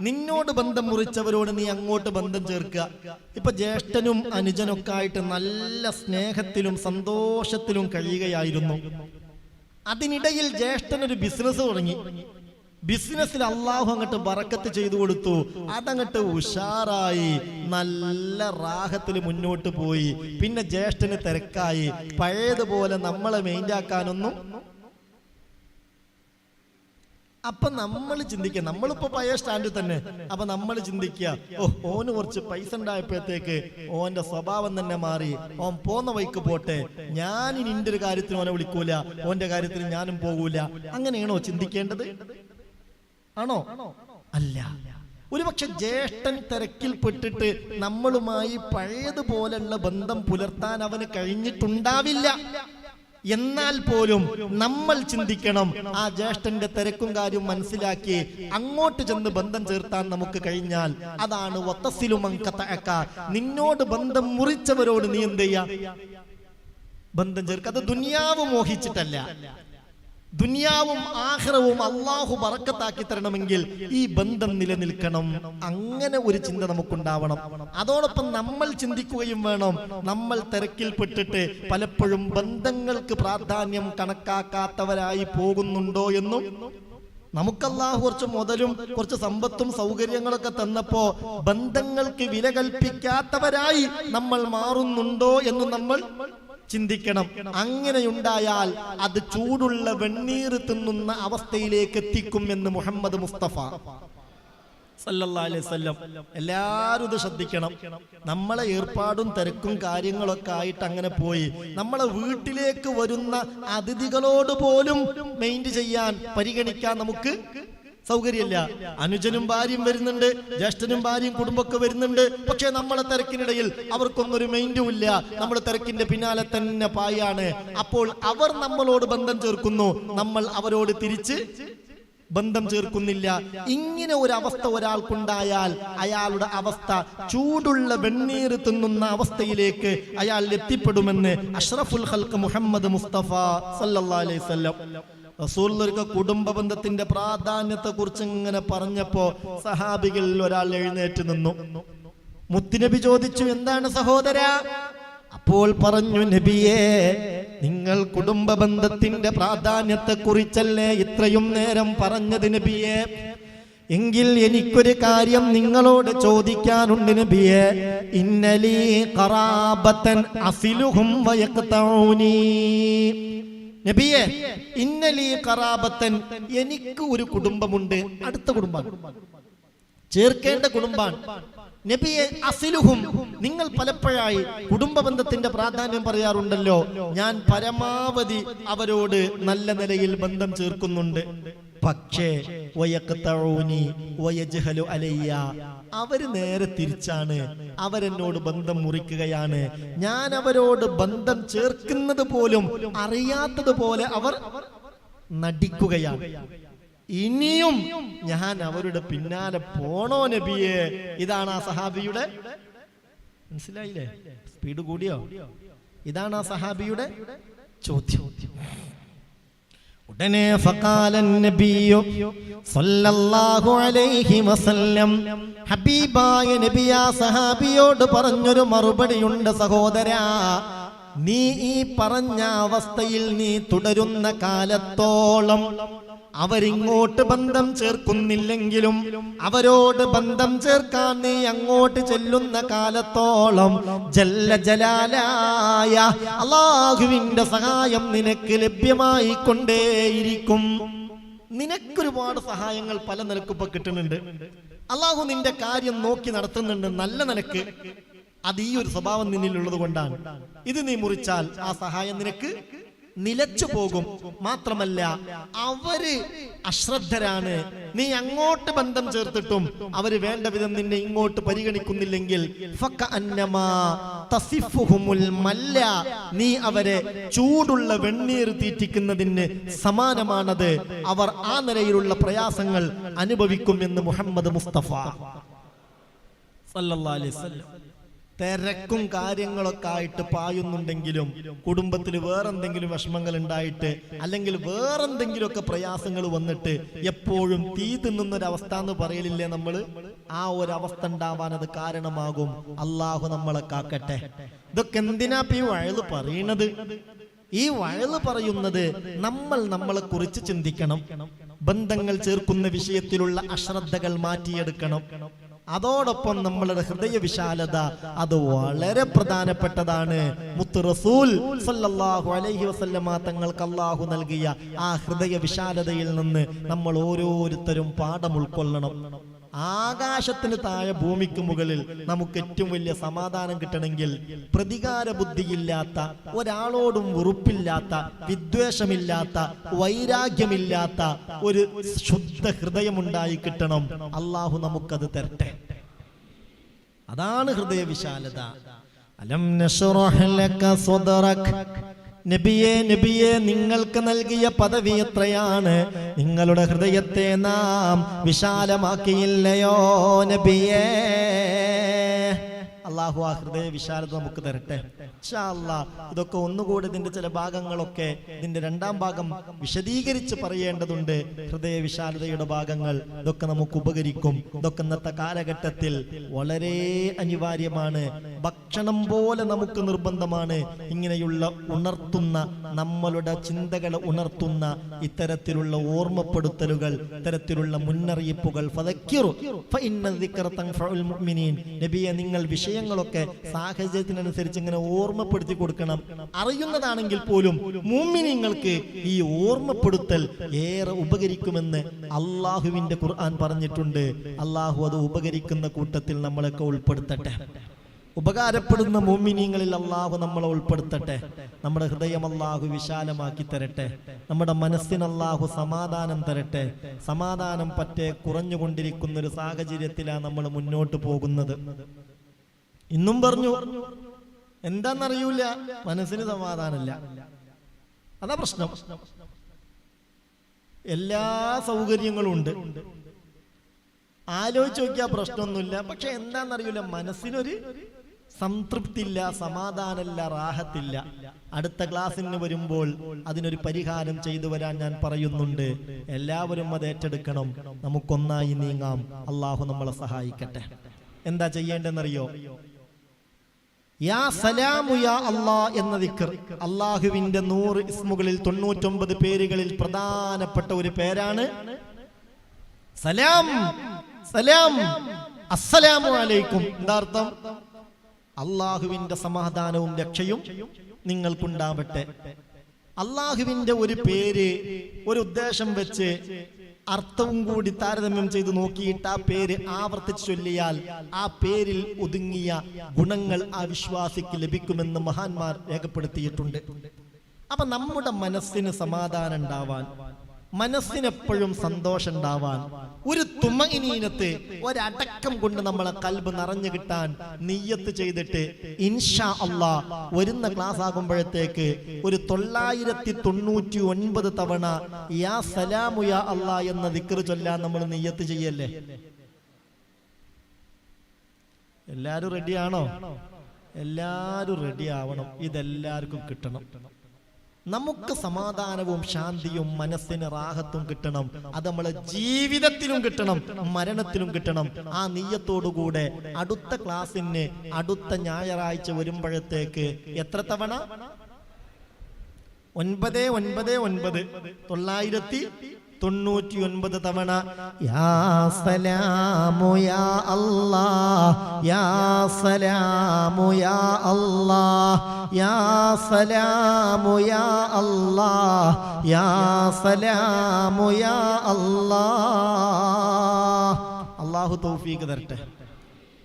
നിന്നോട് ബന്ധം മുറിച്ചവരോട് നീ അങ്ങോട്ട് ബന്ധം ചേർക്കുക. ഇപ്പൊ ജ്യേഷ്ഠനും അനുജനൊക്കെ ആയിട്ട് നല്ല സ്നേഹത്തിലും സന്തോഷത്തിലും കഴിയുകയായിരുന്നു. അതിനിടയിൽ ജ്യേഷ്ഠൻ ഒരു ബിസിനസ് തുടങ്ങി. ബിസിനസ്സിൽ അള്ളാഹു അങ്ങോട്ട് ബറക്കത്ത് ചെയ്തു കൊടുത്തു. അതങ്ങട്ട് ഉഷാറായി നല്ല റാഹത്തിൽ മുന്നോട്ട് പോയി. പിന്നെ ജ്യേഷ്ഠന് തിരക്കായി. പഴയതുപോലെ നമ്മളെ മെയിന്റാക്കാനൊന്നും അപ്പൊ നമ്മൾ ചിന്തിക്കുക. നമ്മളിപ്പോ പഴയ സ്റ്റാൻഡിൽ തന്നെ. അപ്പൊ നമ്മൾ ചിന്തിക്കുക. ഓ ഓന് കുറച്ച് പൈസ ഉണ്ടായപ്പോഴത്തേക്ക് ഓന്റെ സ്വഭാവം തന്നെ മാറി. ഓൻ പോന്ന വഴിക്ക് പോട്ടെ. ഞാൻ ഇനി എന്റെ ഒരു കാര്യത്തിന് ഓനെ വിളിക്കൂല. ഓന്റെ കാര്യത്തിന് ഞാനും പോകൂല. അങ്ങനെയാണോ ചിന്തിക്കേണ്ടത്? ആണോ? അല്ല. ഒരുപക്ഷെ ജ്യേഷ്ഠൻ തിരക്കിൽപ്പെട്ടിട്ട് നമ്മളുമായി പഴയതുപോലെയുള്ള ബന്ധം പുലർത്താൻ അവന് കഴിഞ്ഞിട്ടുണ്ടാവില്ല. എന്നാൽ പോലും നമ്മൾ ചിന്തിക്കണം. ആ ജ്യേഷ്ഠന്റെ തിരക്കും കാര്യവും മനസ്സിലാക്കി അങ്ങോട്ട് ചെന്ന് ബന്ധം ചേർത്താൻ നമുക്ക് കഴിഞ്ഞാൽ അതാണ് നിന്നോട് ബന്ധം മുറിച്ചവരോട് നീ എന്ത് ചെയ്യാ? ബന്ധം ചേർക്കുക അത് ദുനിയാവ് മോഹിച്ചിട്ടല്ല. ദുനിയാവും ആഹ്റവും അള്ളാഹു പറക്കത്താക്കി തരണമെങ്കിൽ ഈ ബന്ധം നിലനിൽക്കണം. അങ്ങനെ ഒരു ചിന്ത നമുക്കുണ്ടാവണം. അതോടൊപ്പം നമ്മൾ ചിന്തിക്കുകയും വേണം. നമ്മൾ തിരക്കിൽപ്പെട്ടിട്ട് പലപ്പോഴും ബന്ധങ്ങൾക്ക് പ്രാധാന്യം കണക്കാക്കാത്തവരായി പോകുന്നുണ്ടോ എന്നും. നമുക്കല്ലാഹു കുറച്ച് മുതലും കുറച്ച് സമ്പത്തും സൗകര്യങ്ങളൊക്കെ തന്നപ്പോ ബന്ധങ്ങൾക്ക് വില കൽപ്പിക്കാത്തവരായി നമ്മൾ മാറുന്നുണ്ടോ എന്ന് നമ്മൾ ചിന്തിക്കണം. അങ്ങനെയുണ്ടായാൽ അത് ചൂടുള്ള വെണ്ണീർ തിന്നുന്ന അവസ്ഥയിലേക്ക് എത്തിക്കും എന്ന് മുഹമ്മദ് മുസ്തഫ. എല്ലാരും എല്ലാവരും ഇത് ശ്രദ്ധിക്കണം. നമ്മളെ ഏർപ്പാടും തിരക്കും കാര്യങ്ങളൊക്കെ ആയിട്ട് അങ്ങനെ പോയി. നമ്മളെ വീട്ടിലേക്ക് വരുന്ന അതിഥികളോട് പോലും മെയിന്റ് ചെയ്യാൻ പരിഗണിക്കാൻ നമുക്ക് സൗകര്യമില്ല. അനുജനും ഭാര്യയും വരുന്നുണ്ട് ജ്യേഷ്ഠനും ഭാര്യയും കുടുംബമൊക്കെ വരുന്നുണ്ട്. പക്ഷെ നമ്മളെ തിരക്കിനിടയിൽ അവർക്കൊന്നൊരു മൈൻഡും ഇല്ല. നമ്മൾ തിരക്കിന്റെ പിന്നാലെ തന്നെ പായാണ്. അപ്പോൾ അവർ നമ്മളോട് ബന്ധം ചേർക്കുന്നു. നമ്മൾ അവരോട് തിരിച്ച് ബന്ധം ചേർക്കുന്നില്ല. ഇങ്ങനെ ഒരു അവസ്ഥ ഒരാൾക്കുണ്ടായാൽ അയാളുടെ അവസ്ഥ ചൂടുള്ള വെണ്ണീർ തിന്നുന്ന അവസ്ഥയിലേക്ക് അയാൾ എത്തിപ്പെടുമെന്ന് അഷ്റഫുൽ ഹൽക്ക് മുഹമ്മദ് മുസ്തഫ സല്ലാ അലൈഹി വസല്ലം റസൂലൊരുക്ക കുടുംബ ബന്ധത്തിന്റെ പ്രാധാന്യത്തെ കുറിച്ച് ഇങ്ങനെ പറഞ്ഞപ്പോ സഹാബികളിൽ ഒരാൾ എഴുന്നേറ്റ് നിന്നു. മുത്തുനബി ചോദിച്ചു എന്താണ് സഹോദര? അപ്പോൾ പറഞ്ഞു നബിയേ നിങ്ങൾ കുടുംബ ബന്ധത്തിന്റെ പ്രാധാന്യത്തെ കുറിച്ചല്ലേ ഇത്രയും നേരം പറഞ്ഞത് നബിയേ? എങ്കിൽ എനിക്കൊരു കാര്യം നിങ്ങളോട് ചോദിക്കാനുണ്ട് നബിയെ. ഇന്നലീ ഖറാബത്തൻ അസിലുഹും വയക്തൗനീ നബിയെ ഇന്നലീ ഖറാബത്തൻ എനിക്ക് ഒരു കുടുംബമുണ്ട്. അടുത്ത കുടുംബമാണ് ചേർക്കേണ്ട കുടുംബാണ്. നബിയെ അസിലുഹും നിങ്ങൾ പലപ്പോഴായി കുടുംബ ബന്ധത്തിന്റെ പ്രാധാന്യം പറയാറുണ്ടല്ലോ. ഞാൻ പരമാവധി അവരോട് നല്ല നിലയിൽ ബന്ധം ചേർക്കുന്നുണ്ട്. പക്ഷേ അലയ്യ അവർ നേരെ തിരിച്ചാണ്. അവരെന്നോട് ബന്ധം മുറിക്കുകയാണ്. ഞാൻ അവരോട് ബന്ധം ചേർക്കുന്നത് പോലും അറിയാത്തത് പോലെ അവർ നടിക്കുകയാണ്. ഇനിയും ഞാൻ അവരുടെ പിന്നാലെ പോണോ നബിയെ? ഇതാണ് ആ സഹാബിയുടെ മനസ്സിലായില്ലേ? സ്പീഡ് കൂടിയോ? ഇതാണ് ആ സഹാബിയുടെ ചോദ്യം. ഉടനെ ഫഖാലൻ നബിയു സല്ലല്ലാഹു അലൈഹി വസല്ലം. ഹബീബായ നബിയ സഹാബിയോട് പറഞ്ഞൊരു മറുപടിയുണ്ട് സഹോദരാ. നീ ഈ പറഞ്ഞ അവസ്ഥയിൽ നീ തുടരുന്ന കാലത്തോളം അവരിങ്ങോട്ട് ബന്ധം ചേർക്കുന്നില്ലെങ്കിലും അവരോട് ബന്ധം ചേർക്കാൻ നീ അങ്ങോട്ട് ചെല്ലുന്ന കാലത്തോളം ജല്ല ജലാലായ അള്ളാഹുവിന്റെ സഹായം നിനക്ക് ലഭ്യമായി കൊണ്ടേയിരിക്കും നിനക്കൊരുപാട് സഹായങ്ങൾ പല നിലക്കിപ്പോ കിട്ടുന്നുണ്ട്. അള്ളാഹു നിന്റെ കാര്യം നോക്കി നടത്തുന്നുണ്ട് നല്ല നിലയ്ക്ക്. അത് ഈ ഒരു സ്വഭാവം നിന്നിലുള്ളത് കൊണ്ടാണ്. ഇത് നീ മുറിച്ചാൽ ആ സഹായം നിനക്ക് നിലച്ചു പോകും. മാത്രമല്ല അവർ അശ്രദ്ധരാണ്. നീ അങ്ങോട്ട് ബന്ധം ചേർത്തിട്ടും അവർ വേണ്ട വിധം നിന്നെ ഇങ്ങോട്ട് പരിഗണിക്കുന്നില്ലെങ്കിൽ നീ അവരെ ചൂടുള്ള വെണ്ണീർ തീറ്റിക്കുന്നതിന് സമാനമാണത്. അവർ ആ നിലയിലുള്ള പ്രയാസങ്ങൾ അനുഭവിക്കും എന്ന് മുഹമ്മദ് മുസ്തഫ. സല്ലല്ലാഹു അലൈഹി വസല്ലം. തിരക്കും കാര്യങ്ങളൊക്കെ ആയിട്ട് പായുന്നുണ്ടെങ്കിലും കുടുംബത്തിൽ വേറെന്തെങ്കിലും വിഷമങ്ങൾ ഉണ്ടായിട്ട് അല്ലെങ്കിൽ വേറെന്തെങ്കിലുമൊക്കെ പ്രയാസങ്ങൾ വന്നിട്ട് എപ്പോഴും തീ തിന്നുന്നൊരവസ്ഥ എന്ന് പറയലില്ലേ നമ്മൾ ആ ഒരു അവസ്ഥ ഉണ്ടാവാൻ അത് കാരണമാകും. അള്ളാഹു നമ്മളെ കാക്കട്ടെ. ഇതൊക്കെ എന്തിനാ ഈ വയൽ പറയണത്? ഈ വയൽ പറയുന്നത് നമ്മൾ നമ്മളെ കുറിച്ച് ചിന്തിക്കണം. ബന്ധങ്ങൾ ചേർക്കുന്ന വിഷയത്തിലുള്ള അശ്രദ്ധകൾ മാറ്റിയെടുക്കണം. അതോടൊപ്പം നമ്മളുടെ ഹൃദയ വിശാലത അത് വളരെ പ്രധാനപ്പെട്ടതാണ്. മുത്ത് റസൂൽ അലൈഹി വസല്ലമ തങ്ങൾക്ക് അള്ളാഹു നൽകിയ ആ ഹൃദയ വിശാലതയിൽ നിന്ന് നമ്മൾ ഓരോരുത്തരും പാഠം ഉൾക്കൊള്ളണം. ആകാശത്തിന് താഴെ ഭൂമിക്ക് മുകളിൽ നമുക്ക് ഏറ്റവും വലിയ സമാധാനം കിട്ടണമെങ്കിൽ പ്രതികാര ബുദ്ധിയില്ലാത്ത ഒരാളോടും വെറുപ്പില്ലാത്ത വിദ്വേഷമില്ലാത്ത വൈരാഗ്യമില്ലാത്ത ഒരു ശുദ്ധ ഹൃദയമുണ്ടായി കിട്ടണം. അള്ളാഹു നമുക്കത് തരട്ടെ. അതാണ് ഹൃദയ വിശാലത അലം ലക നബിയെ നബിയെ നിങ്ങൾക്ക് നൽകിയ പദവി എത്രയാണ്? നിങ്ങളുടെ ഹൃദയത്തെ നാം വിശാലമാക്കിയില്ലയോ നബിയേ? അള്ളാഹു ആ ഹൃദയ വിശാലത നമുക്ക് തരട്ടെ. ഇതൊക്കെ ഒന്നുകൂടി ഇതിന്റെ ചില ഭാഗങ്ങളൊക്കെ ഇതിന്റെ രണ്ടാം ഭാഗം വിശദീകരിച്ച് പറയേണ്ടതുണ്ട്. ഹൃദയ വിശാലതയുടെ ഭാഗങ്ങൾ ഇതൊക്കെ നമുക്ക് ഉപകരിക്കും. ഇതൊക്കെ ഇന്നത്തെ കാലഘട്ടത്തിൽ വളരെ അനിവാര്യമാണ്. ഭക്ഷണം പോലെ നമുക്ക് നിർബന്ധമാണ്. ഇങ്ങനെയുള്ള ഉണർത്തുന്ന നമ്മളുടെ ചിന്തകളെ ഉണർത്തുന്ന ഇത്തരത്തിലുള്ള ഓർമ്മപ്പെടുത്തലുകൾ ഇത്തരത്തിലുള്ള മുന്നറിയിപ്പുകൾ. നബിയെ നിങ്ങൾ വിഷയങ്ങളൊക്കെ സാഹചര്യത്തിനനുസരിച്ച് ഇങ്ങനെ ഓർമ്മപ്പെടുത്തി കൊടുക്കണം. അറിയുന്നതാണെങ്കിൽ പോലും മുമ്മിനിങ്ങൾക്ക് ഈ ഓർമ്മപ്പെടുത്തൽ ഏറെ ഉപകരിക്കുമെന്ന് അള്ളാഹുവിന്റെ ഖുർആൻ പറഞ്ഞിട്ടുണ്ട്. അള്ളാഹു അത് ഉപകരിക്കുന്ന കൂട്ടത്തിൽ നമ്മളൊക്കെ ഉൾപ്പെടുത്തട്ടെ. ഉപകാരപ്പെടുന്ന മോമിനിയങ്ങളിൽ അള്ളാഹു നമ്മളെ ഉൾപ്പെടുത്തട്ടെ. നമ്മുടെ ഹൃദയം അള്ളാഹു വിശാലമാക്കി തരട്ടെ. നമ്മുടെ മനസ്സിന് അള്ളാഹു സമാധാനം തരട്ടെ. സമാധാനം പറ്റേ കുറഞ്ഞുകൊണ്ടിരിക്കുന്ന ഒരു സാഹചര്യത്തിലാണ് നമ്മൾ മുന്നോട്ട് പോകുന്നത്. ഇന്നും പറഞ്ഞു. എന്താന്നറിയൂല. മനസ്സിന് സമാധാനമില്ല. അതാ പ്രശ്നം. എല്ലാ സൗകര്യങ്ങളും ഉണ്ട് ആലോചിച്ച് നോക്കിയാൽ പ്രശ്നമൊന്നുമില്ല. പക്ഷെ എന്താണെന്നറിയില്ല മനസ്സിനൊരു സംതൃപ്തി ഇല്ല സമാധാനമില്ല റാഹത്തില്ല. അടുത്ത ക്ലാസ്സിന് വരുമ്പോൾ അതിനൊരു പരിഹാരം ചെയ്തു വരാൻ ഞാൻ പറയുന്നുണ്ട്. എല്ലാവരും അത് ഏറ്റെടുക്കണം. നമുക്കൊന്നായി നീങ്ങാം. അള്ളാഹു നമ്മളെ സഹായിക്കട്ടെ. എന്താ ചെയ്യേണ്ടെന്നറിയോ യാ യാ എന്ന അള്ളാഹുവിന്റെ നൂറ് ഇസ്മുകളിൽ തൊണ്ണൂറ്റൊമ്പത് പേരുകളിൽ പ്രധാനപ്പെട്ട ഒരു പേരാണ് സലാം. സലാം. അസ്സലാമു അലൈക്കും. എന്താ അർത്ഥം? അള്ളാഹുവിന്റെ സമാധാനവും രക്ഷയും നിങ്ങൾക്കുണ്ടാവട്ടെ. അള്ളാഹുവിന്റെ ഒരു പേര് ഒരു ഉദ്ദേശം വെച്ച് അർത്ഥവും കൂടി താരതമ്യം ചെയ്ത് നോക്കിയിട്ട് ആ പേര് ആവർത്തിച്ച് ചൊല്ലിയാൽ ആ പേരിൽ ഒതുങ്ങിയ ഗുണങ്ങൾ ആ വിശ്വാസിക്ക് ലഭിക്കുമെന്ന് മഹാന്മാർ രേഖപ്പെടുത്തിയിട്ടുണ്ട്. അപ്പൊ നമ്മുടെ മനസ്സിന് സമാധാനം ഉണ്ടാവാൻ മനസ്സിനെപ്പോഴും സന്തോഷം ഉണ്ടാവാൻ ഒരു തുമങ്ങിനീനത്തെ ഒരടക്കം കൊണ്ട് നമ്മളെ കൽബ് നിറഞ്ഞു കിട്ടാൻ നീയത്ത് ചെയ്തിട്ട് ഇൻഷാ അള്ളാ വരുന്ന ക്ലാസ് ആകുമ്പോഴത്തേക്ക് ഒരു തൊള്ളായിരത്തി തൊണ്ണൂറ്റി ഒൻപത് തവണ യാ സലാമു യാ അള്ളാ എന്ന ദിക്ർ ചൊല്ലാൻ നമ്മൾ നീയത്ത് ചെയ്യല്ലേ? എല്ലാരും റെഡിയാണോ എല്ലാരും റെഡി ആവണം. ഇതെല്ലാവർക്കും കിട്ടണം. നമുക്ക് സമാധാനവും ശാന്തിയും മനസ്സിന് റാഹത്തും കിട്ടണം. അത് നമ്മളെ ജീവിതത്തിലും കിട്ടണം. മരണത്തിലും കിട്ടണം. ആ നീയത്തോടുകൂടെ അടുത്ത ക്ലാസ്സിന് അടുത്ത ഞായറാഴ്ച വരുമ്പോഴത്തേക്ക് എത്ര തവണ? ഒൻപത്. ഒൻപത് ഒൻപത്. തൊള്ളായിരത്തി തൊണ്ണൂറ്റി ഒൻപത് തവണ യാ സലാമു യാ അല്ലാ യാ സലാമു യാ അല്ലാ യാ സലാമു യാ അല്ലാ യാ സലാമു യാ അല്ലാ അള്ളാഹു തൗഫീഖ് തരട്ടെ.